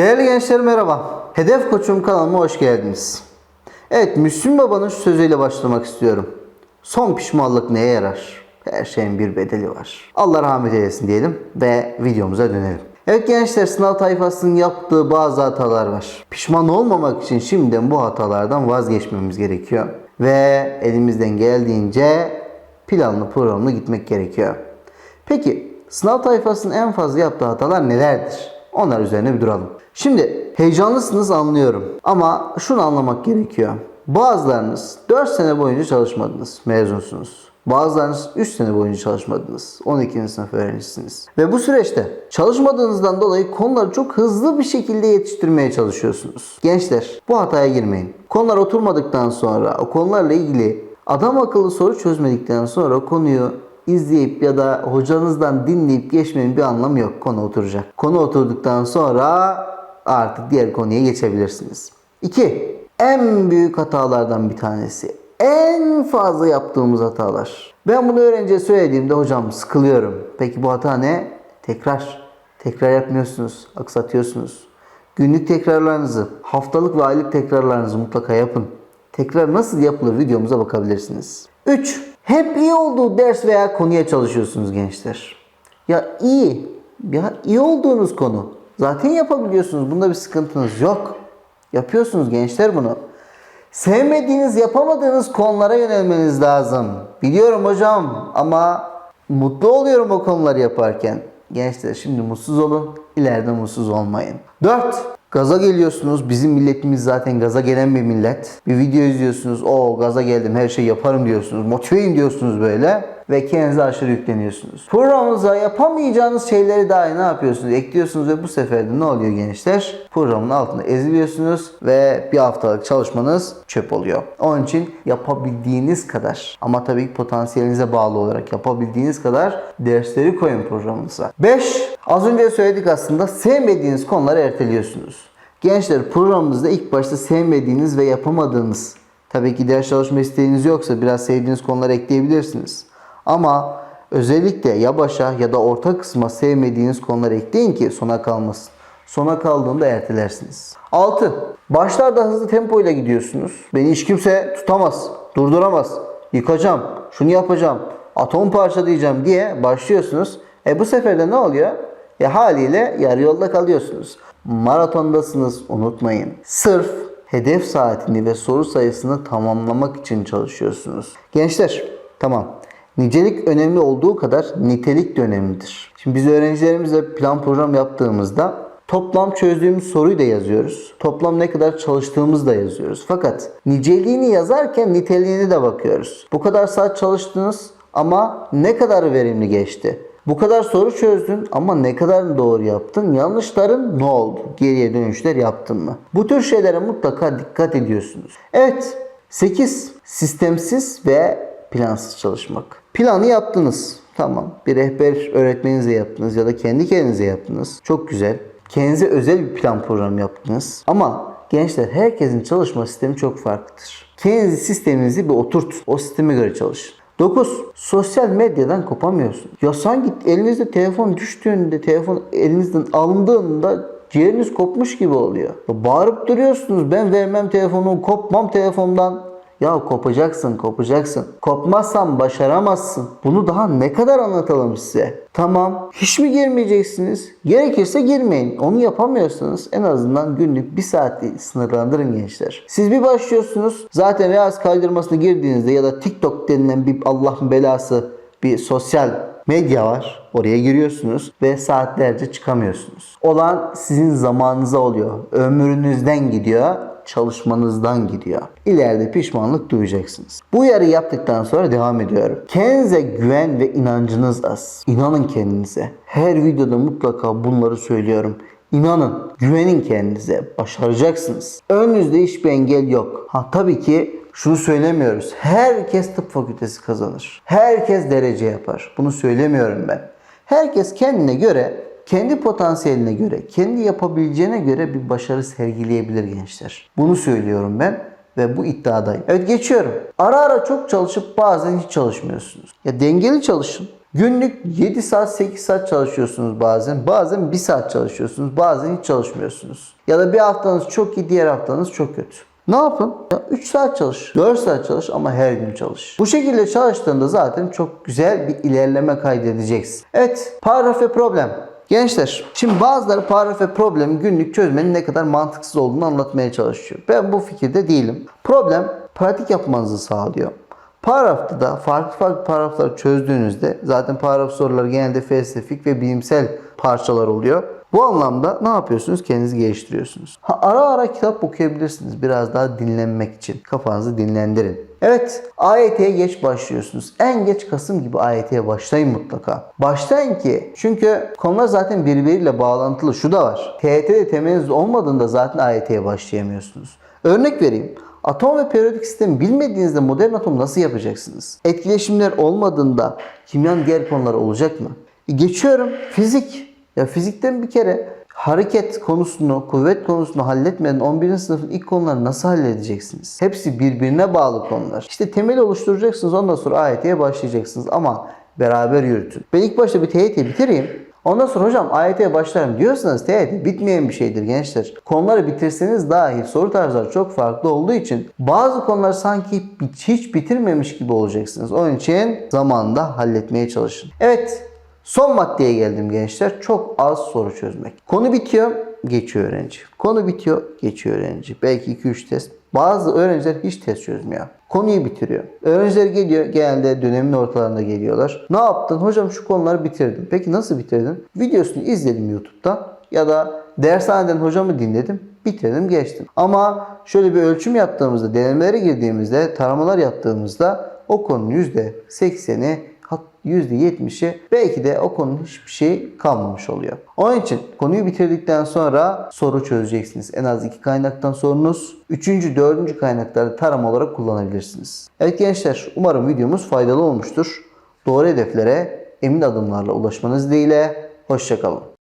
Değerli gençler merhaba. Hedef Koçum kanalıma hoş geldiniz. Evet Müslüm Baba'nın şu sözüyle başlamak istiyorum. Son pişmanlık neye yarar? Her şeyin bir bedeli var. Allah rahmet eylesin diyelim ve videomuza dönelim. Evet gençler sınav tayfasının yaptığı bazı hatalar var. Pişman olmamak için şimdiden bu hatalardan vazgeçmemiz gerekiyor. Ve elimizden geldiğince planlı programlı gitmek gerekiyor. Peki sınav tayfasının en fazla yaptığı hatalar nelerdir? Onlar üzerine bir duralım. Şimdi heyecanlısınız anlıyorum ama şunu anlamak gerekiyor. Bazılarınız 4 sene boyunca çalışmadınız, mezunsunuz. Bazılarınız 3 sene boyunca çalışmadınız. 12. sınıf öğrencisiniz. Ve bu süreçte çalışmadığınızdan dolayı konuları çok hızlı bir şekilde yetiştirmeye çalışıyorsunuz. Gençler bu hataya girmeyin. Konular oturmadıktan sonra o konularla ilgili adam akıllı soru çözmedikten sonra konuyu izleyip ya da hocanızdan dinleyip geçmenin bir anlamı yok. Konu oturacak. Konu oturduktan sonra artık diğer konuya geçebilirsiniz. 2. En büyük hatalardan bir tanesi. En fazla yaptığımız hatalar. Ben bunu öğrenciye söylediğimde hocam sıkılıyorum. Peki bu hata ne? Tekrar. Tekrar yapmıyorsunuz. Aksatıyorsunuz. Günlük tekrarlarınızı, haftalık ve aylık tekrarlarınızı mutlaka yapın. Tekrar nasıl yapılır videomuza bakabilirsiniz. 3. Hep iyi olduğu ders veya konuya çalışıyorsunuz gençler. Ya iyi, ya iyi olduğunuz konu. Zaten yapabiliyorsunuz. Bunda bir sıkıntınız yok. Yapıyorsunuz gençler bunu. Sevmediğiniz, yapamadığınız konulara yönelmeniz lazım. Biliyorum hocam ama mutlu oluyorum o konuları yaparken. Gençler şimdi mutsuz olun, ileride mutsuz olmayın. 4. Gaza geliyorsunuz. Bizim milletimiz zaten gaza gelen bir millet. Bir video izliyorsunuz. O gaza geldim her şeyi yaparım diyorsunuz. Motiveyim diyorsunuz böyle. Ve kendinize aşırı yükleniyorsunuz. Programınıza yapamayacağınız şeyleri dahi ne yapıyorsunuz? Ekliyorsunuz ve bu sefer de ne oluyor gençler? Programın altında eziliyorsunuz ve bir haftalık çalışmanız çöp oluyor. Onun için yapabildiğiniz kadar ama tabii ki potansiyelinize bağlı olarak yapabildiğiniz kadar dersleri koyun programınıza. 5. Az önce söyledik aslında sevmediğiniz konuları erteliyorsunuz. Gençler programımızda ilk başta sevmediğiniz ve yapamadığınız tabii ki ders çalışma isteğiniz yoksa biraz sevdiğiniz konuları ekleyebilirsiniz. Ama özellikle ya başa ya da orta kısma sevmediğiniz konuları ekleyin ki sona kalmasın. Sona kaldığında ertelersiniz. 6. Başlarda hızlı tempo ile gidiyorsunuz. Beni hiç kimse tutamaz, durduramaz. Yıkacağım, şunu yapacağım, atom parçalayacağım diye başlıyorsunuz. E bu sefer de ne oluyor? E haliyle yarı yolda kalıyorsunuz. Maratondasınız unutmayın. Sırf hedef saatini ve soru sayısını tamamlamak için çalışıyorsunuz. Gençler tamam Nicelik önemli olduğu kadar nitelik de önemlidir. Şimdi biz öğrencilerimizle plan program yaptığımızda toplam çözdüğümüz soruyu da yazıyoruz. Toplam ne kadar çalıştığımızı da yazıyoruz. Fakat niceliğini yazarken niteliğine de bakıyoruz. Bu kadar saat çalıştınız ama ne kadar verimli geçti? Bu kadar soru çözdün ama ne kadar doğru yaptın? Yanlışların ne oldu? Geriye dönüşler yaptın mı? Bu tür şeylere mutlaka dikkat ediyorsunuz. Evet 8. Sistemsiz ve plansız çalışmak. Planı yaptınız. Tamam. Bir rehber öğretmeninize yaptınız ya da kendi kendinize yaptınız. Çok güzel. Kendinize özel bir plan program yaptınız. Ama gençler herkesin çalışma sistemi çok farklıdır. Kendi sisteminizi bir oturt. O sisteme göre çalışın. 9. Sosyal medyadan kopamıyorsunuz. Ya sanki elinizde telefon düştüğünde, telefon elinizden alındığında ciğeriniz kopmuş gibi oluyor. Bağırıp duruyorsunuz. Ben vermem telefonu, kopmam telefondan. Ya kopacaksın, kopacaksın. Kopmazsan başaramazsın. Bunu daha ne kadar anlatalım size? Tamam. Hiç mi girmeyeceksiniz? Gerekirse girmeyin. Onu yapamıyorsanız en azından günlük bir saati sınırlandırın gençler. Siz bir başlıyorsunuz. Zaten Reels kaydırmasına girdiğinizde ya da TikTok denilen bir Allah'ın belası bir sosyal medya var. Oraya giriyorsunuz ve saatlerce çıkamıyorsunuz. Olan sizin zamanınıza oluyor. Ömrünüzden gidiyor çalışmanızdan gidiyor. İleride pişmanlık duyacaksınız. Bu uyarı yaptıktan sonra devam ediyorum. Kendinize güven ve inancınız az. İnanın kendinize. Her videoda mutlaka bunları söylüyorum. İnanın, güvenin kendinize. Başaracaksınız. Önünüzde hiçbir engel yok. Ha tabii ki şunu söylemiyoruz. Herkes tıp fakültesi kazanır. Herkes derece yapar. Bunu söylemiyorum ben. Herkes kendine göre kendi potansiyeline göre, kendi yapabileceğine göre bir başarı sergileyebilir gençler. Bunu söylüyorum ben ve bu iddiadayım. Evet geçiyorum. Ara ara çok çalışıp bazen hiç çalışmıyorsunuz. Ya dengeli çalışın. Günlük 7 saat 8 saat çalışıyorsunuz bazen. Bazen 1 saat çalışıyorsunuz. Bazen hiç çalışmıyorsunuz. Ya da bir haftanız çok iyi diğer haftanız çok kötü. Ne yapın? 3 saat çalış, 4 saat çalış ama her gün çalış. Bu şekilde çalıştığında zaten çok güzel bir ilerleme kaydedeceksin. Evet, paragraf ve problem. Gençler, şimdi bazıları paragraf problemi günlük çözmenin ne kadar mantıksız olduğunu anlatmaya çalışıyor. Ben bu fikirde değilim. Problem pratik yapmanızı sağlıyor. Paragrafta da farklı farklı paragrafları çözdüğünüzde zaten paragraf soruları genelde felsefik ve bilimsel parçalar oluyor. Bu anlamda ne yapıyorsunuz? Kendinizi geliştiriyorsunuz. Ha, ara ara kitap okuyabilirsiniz. Biraz daha dinlenmek için. Kafanızı dinlendirin. Evet, AYT'ye geç başlıyorsunuz. En geç Kasım gibi AYT'ye başlayın mutlaka. Başlayın ki çünkü konular zaten birbiriyle bağlantılı. Şu da var. TYT'de temeliniz olmadığında zaten AYT'ye başlayamıyorsunuz. Örnek vereyim. Atom ve periyodik sistemi bilmediğinizde modern atom nasıl yapacaksınız? Etkileşimler olmadığında kimyanın diğer konuları olacak mı? E, Geçiyorum. Fizik. Ya fizikten bir kere hareket konusunu, kuvvet konusunu halletmeden 11. sınıfın ilk konularını nasıl halledeceksiniz? Hepsi birbirine bağlı konular. İşte temeli oluşturacaksınız ondan sonra AYT'ye başlayacaksınız ama beraber yürütün. Ben ilk başta bir TYT bitireyim. Ondan sonra hocam AYT'ye başlarım diyorsanız TYT bitmeyen bir şeydir gençler. Konuları bitirseniz dahi soru tarzları çok farklı olduğu için bazı konular sanki hiç bitirmemiş gibi olacaksınız. Onun için zamanında halletmeye çalışın. Evet Son maddeye geldim gençler. Çok az soru çözmek. Konu bitiyor, geçiyor öğrenci. Konu bitiyor, geçiyor öğrenci. Belki 2-3 test. Bazı öğrenciler hiç test çözmüyor. Konuyu bitiriyor. Öğrenciler geliyor, genelde dönemin ortalarında geliyorlar. Ne yaptın? Hocam şu konuları bitirdim. Peki nasıl bitirdin? Videosunu izledim YouTube'dan ya da dershaneden hocamı dinledim. Bitirdim geçtim. Ama şöyle bir ölçüm yaptığımızda, denemelere girdiğimizde, taramalar yaptığımızda o konunun %80'i hat- %70'i belki de o konunun hiçbir şey kalmamış oluyor. Onun için konuyu bitirdikten sonra soru çözeceksiniz. En az iki kaynaktan sorunuz. Üçüncü, dördüncü kaynakları tarama olarak kullanabilirsiniz. Evet gençler umarım videomuz faydalı olmuştur. Doğru hedeflere emin adımlarla ulaşmanız dileğiyle. Hoşçakalın.